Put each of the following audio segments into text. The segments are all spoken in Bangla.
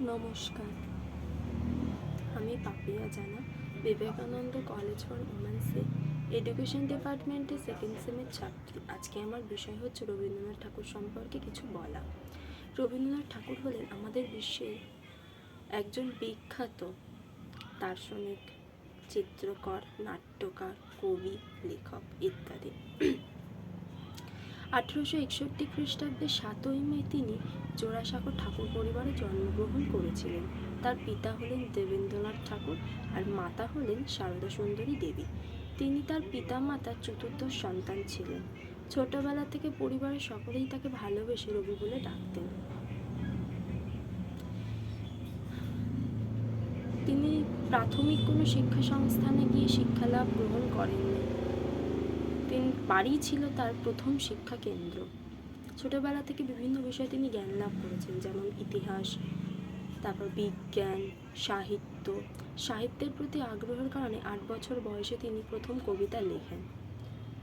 নমস্কার। আমি পাপিয়া জানা, বিবেকানন্দ কলেজ ফর উমেন্সে, এডুকেশন ডিপার্টমেন্টে সেকেন্ড সেমের ছাত্রী। আজকে আমার বিষয় হচ্ছে রবীন্দ্রনাথ ঠাকুর সম্পর্কে কিছু বলা। রবীন্দ্রনাথ ঠাকুর হলেন আমাদের বিশ্বের একজন বিখ্যাত দার্শনিক, চিত্রকর, নাট্যকার, কবি, লেখক ইত্যাদি। আঠেরোশো একষট্টি খ্রিস্টাব্দে সাতই মে তিনি জোড়াসাঁকো ঠাকুর পরিবারে জন্মগ্রহণ করেছিলেন। তার পিতা হলেন দেবেন্দ্রনাথ ঠাকুর আর মাতা হলেন সারদা সুন্দরী দেবী। তিনি তার পিতা মাতার চতুর্থ সন্তান ছিলেন। ছোটবেলা থেকে পরিবারের সকলেই তাকে ভালোবেসে রবি বলে ডাকতেন। তিনি প্রাথমিক কোনো শিক্ষা সংস্থানে গিয়ে শিক্ষালাভ গ্রহণ করেননি। তিনি বাড়ি ছিল তার প্রথম শিক্ষা কেন্দ্র। ছোটবেলা থেকে বিভিন্ন বিষয়ে তিনি জ্ঞান লাভ করেছেন, যেমন ইতিহাস, তারপর বিজ্ঞান, সাহিত্য। সাহিত্যের প্রতি আগ্রহের কারণে আট বছর বয়সে তিনি প্রথম কবিতা লেখেন।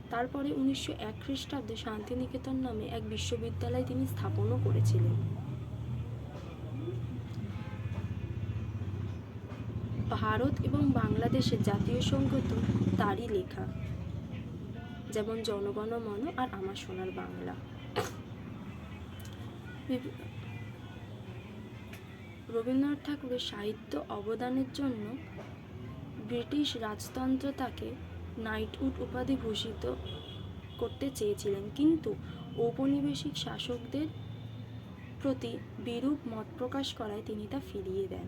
তারপরে উনিশশো এক খ্রিস্টাব্দে শান্তিনিকেতন নামে এক বিশ্ববিদ্যালয় তিনি স্থাপনও করেছিলেন। ভারত এবং বাংলাদেশের জাতীয় সংগীত তারই লেখা। যেমন জনগণ মন আর আমার সোনার বাংলা। রবীন্দ্রনাথ ঠাকুরের সাহিত্য অবদানের জন্য ব্রিটিশ রাজতন্ত্র তাকে নাইটউড উপাধি ভূষিত করতে চেয়েছিলেন। কিন্তু ঔপনিবেশিক শাসকদের প্রতি বিরূপ মত প্রকাশ করায় তিনি তা ফিরিয়ে দেন।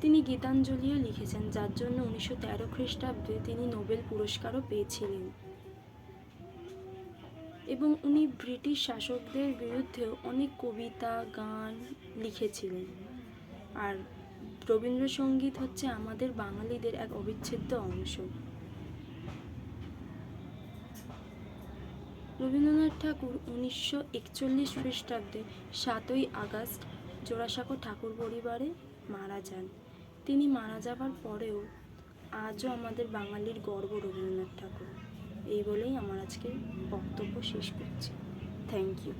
তিনি গীতাঞ্জলিও লিখেছেন, যার জন্য উনিশশো তেরো খ্রিস্টাব্দে তিনি নোবেল পুরস্কারও পেয়েছিলেন। এবং উনি ব্রিটিশ শাসকদের বিরুদ্ধেও অনেক কবিতা, গান লিখেছিলেন। আর রবীন্দ্রসঙ্গীত হচ্ছে আমাদের বাঙালিদের এক অবিচ্ছেদ্য অংশ। রবীন্দ্রনাথ ঠাকুর উনিশশো একচল্লিশ খ্রিস্টাব্দে সাতই আগস্ট জোড়াসাঁকো ঠাকুর পরিবারে মারা যান। তিনি মারা যাবার পরেও আজও আমাদের বাঙালির গর্ব রবীন্দ্রনাথ ঠাকুর। এই বলেই আমার আজকে বক্তব্য শেষ করছি। Thank you